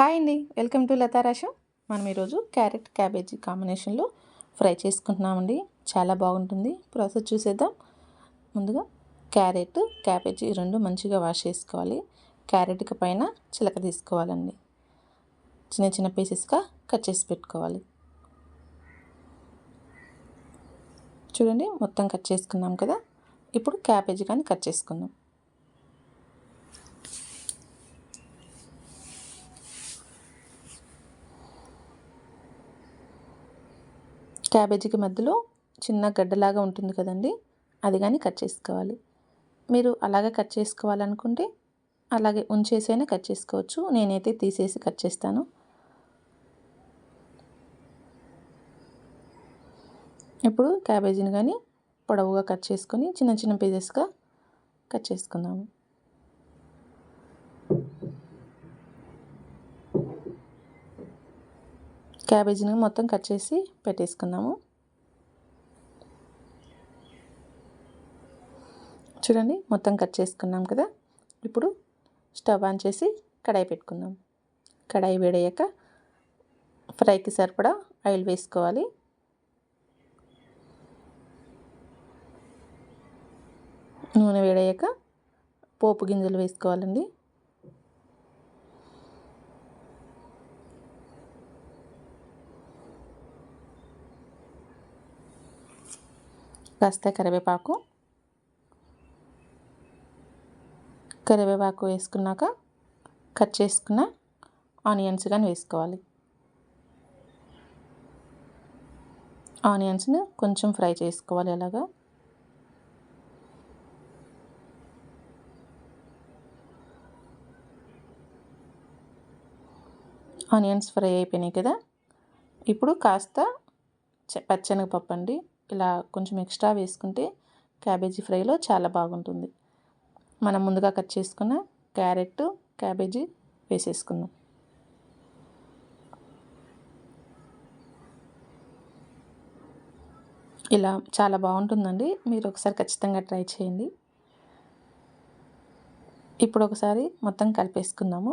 Hi అండి. Welcome to లతారాష మనం ఈరోజు క్యారెట్ క్యాబేజీ కాంబినేషన్లో ఫ్రై చేసుకుంటున్నామండి. చాలా బాగుంటుంది. ప్రాసెస్ చూసేద్దాం. ముందుగా క్యారెట్ క్యాబేజీ రెండు మంచిగా వాష్ చేసుకోవాలి. క్యారెట్కి పైన చిలక తీసుకోవాలండి. చిన్న చిన్న పీసెస్గా కట్ చేసి పెట్టుకోవాలి. చూడండి మొత్తం కట్ చేసుకున్నాం కదా. ఇప్పుడు క్యాబేజీ కానీ కట్ చేసుకుందాం. క్యాబేజీకి మధ్యలో చిన్న గడ్డలాగా ఉంటుంది కదండి అది కానీ కట్ చేసుకోవాలి. మీరు అలాగే కట్ చేసుకోవాలనుకుంటే అలాగే ఉంచేసైనా కట్ చేసుకోవచ్చు. నేనైతే తీసేసి కట్ చేస్తాను. ఇప్పుడు క్యాబేజీని కానీ పొడవుగా కట్ చేసుకొని చిన్న చిన్న పీసెస్గా కట్ చేసుకుందాము. క్యాబేజీని మొత్తం కట్ చేసి పెట్టేసుకుందాము. చూడండి మొత్తం కట్ చేసుకున్నాం కదా. ఇప్పుడు స్టవ్ ఆన్ చేసి కడాయి పెట్టుకుందాం. కడాయి వేడయ్యాక ఫ్రైకి సరిపడా ఆయిల్ వేసుకోవాలి. నూనె వేడయ్యాక పోపు గింజలు వేసుకోవాలండి. కాస్త కరివేపాకు. కరివేపాకు వేసుకున్నాక కట్ చేసుకున్న ఆనియన్స్ కానీ వేసుకోవాలి. ఆనియన్స్ని కొంచెం ఫ్రై చేసుకోవాలి అలాగా. ఆనియన్స్ ఫ్రై అయిపోయినాయి కదా. ఇప్పుడు కాస్త పచ్చనగపప్పు అండి ఇలా కొంచెం ఎక్స్ట్రా వేసుకుంటే క్యాబేజీ ఫ్రైలో చాలా బాగుంటుంది. మనం ముందుగా కట్ చేసుకున్న క్యారెట్ క్యాబేజీ వేసేసుకుందాం. ఇలా చాలా బాగుంటుందండి. మీరు ఒకసారి ఖచ్చితంగా ట్రై చేయండి. ఇప్పుడు ఒకసారి మొత్తం కలిపేసుకుందాము.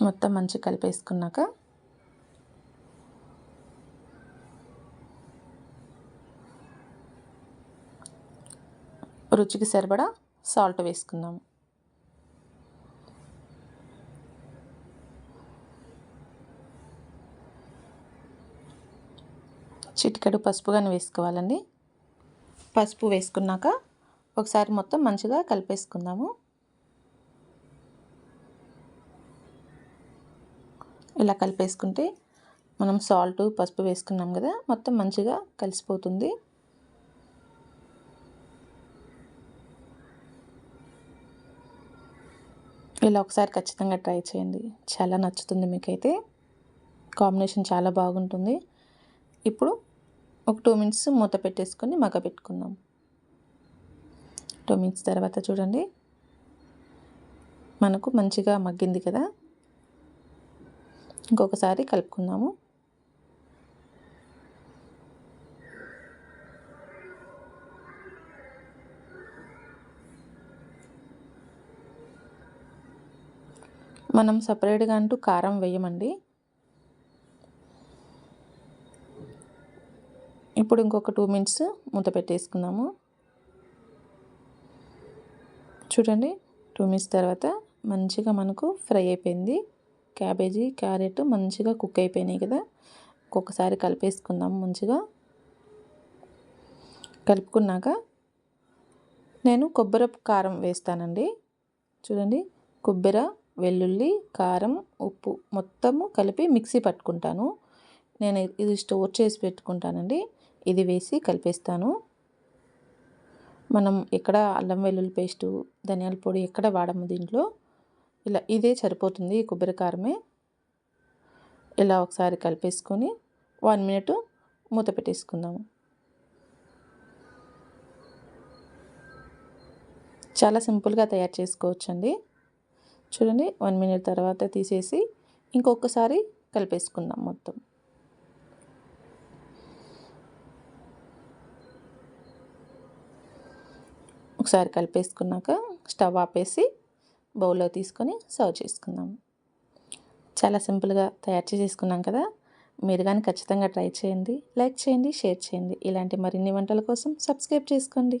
మొత్తం మంచిగా కలిపేసుకున్నాక రుచికి సరిపడా సాల్ట్ వేసుకుందాము చిటికెడు పసుపు కానీ వేసుకోవాలండి. పసుపు వేసుకున్నాక ఒకసారి మొత్తం మంచిగా కలిపేసుకుందాము. ఇలా కలిపేసుకుంటే మనం సాల్ట్ పసుపు వేసుకున్నాం కదా మొత్తం మంచిగా కలిసిపోతుంది. ఇలా ఒకసారి ఖచ్చితంగా ట్రై చేయండి. చాలా నచ్చుతుంది మీకైతే. కాంబినేషన్ చాలా బాగుంటుంది. ఇప్పుడు ఒక టూ మినిట్స్ మూత పెట్టేసుకొని మగ పెట్టుకుందాం. టూ మినిట్స్ తర్వాత చూడండి. మనకు మంచిగా మగ్గింది కదా. ఇంకొకసారి కలుపుకుందాము. మనం సపరేట్గా అంటూ కారం వేయమండి. ఇప్పుడు ఇంకొక టూ మినిట్స్ మూత పెట్టేసుకుందాము. చూడండి టూ మినిట్స్ తర్వాత మంచిగా మనకు ఫ్రై అయిపోయింది. క్యాబేజీ క్యారెట్ మంచిగా కుక్ అయిపోయినాయి కదా. ఒక్కొక్కసారి కలిపేసుకుందాం మంచిగా. కలుపుకున్నాక నేను కొబ్బరి కారం వేస్తానండి. చూడండి కొబ్బరి వెల్లుల్లి కారం ఉప్పు మొత్తము కలిపి మిక్సీ పట్టుకుంటాను. నేను ఇది స్టోర్ చేసి పెట్టుకుంటానండి. ఇది వేసి కలిపేస్తాను. మనం ఎక్కడ అల్లం వెల్లుల్లి పేస్టు ధనియాల పొడి ఎక్కడ వాడము దీంట్లో? ఇలా ఇదే సరిపోతుంది ఈ కొబ్బరికారమే. ఇలా ఒకసారి కలిపేసుకొని వన్ మినిట్ మూత పెట్టేసుకుందాము చాలా సింపుల్గా తయారు చేసుకోవచ్చండి. చూడండి వన్ మినిట్ తర్వాత తీసేసి ఇంకొకసారి కలిపేసుకుందాం మొత్తం. ఒకసారి కలిపేసుకున్నాక స్టవ్ ఆపేసి బౌల్లో తీసుకొని సర్వ్ చేసుకుందాం. చాలా సింపుల్గా తయారు చేసేసుకున్నాం కదా? మీరు కానీ ఖచ్చితంగా ట్రై చేయండి లైక్ చేయండి షేర్ చేయండి. ఇలాంటి మరిన్ని వంటల కోసం సబ్స్క్రైబ్ చేసుకోండి.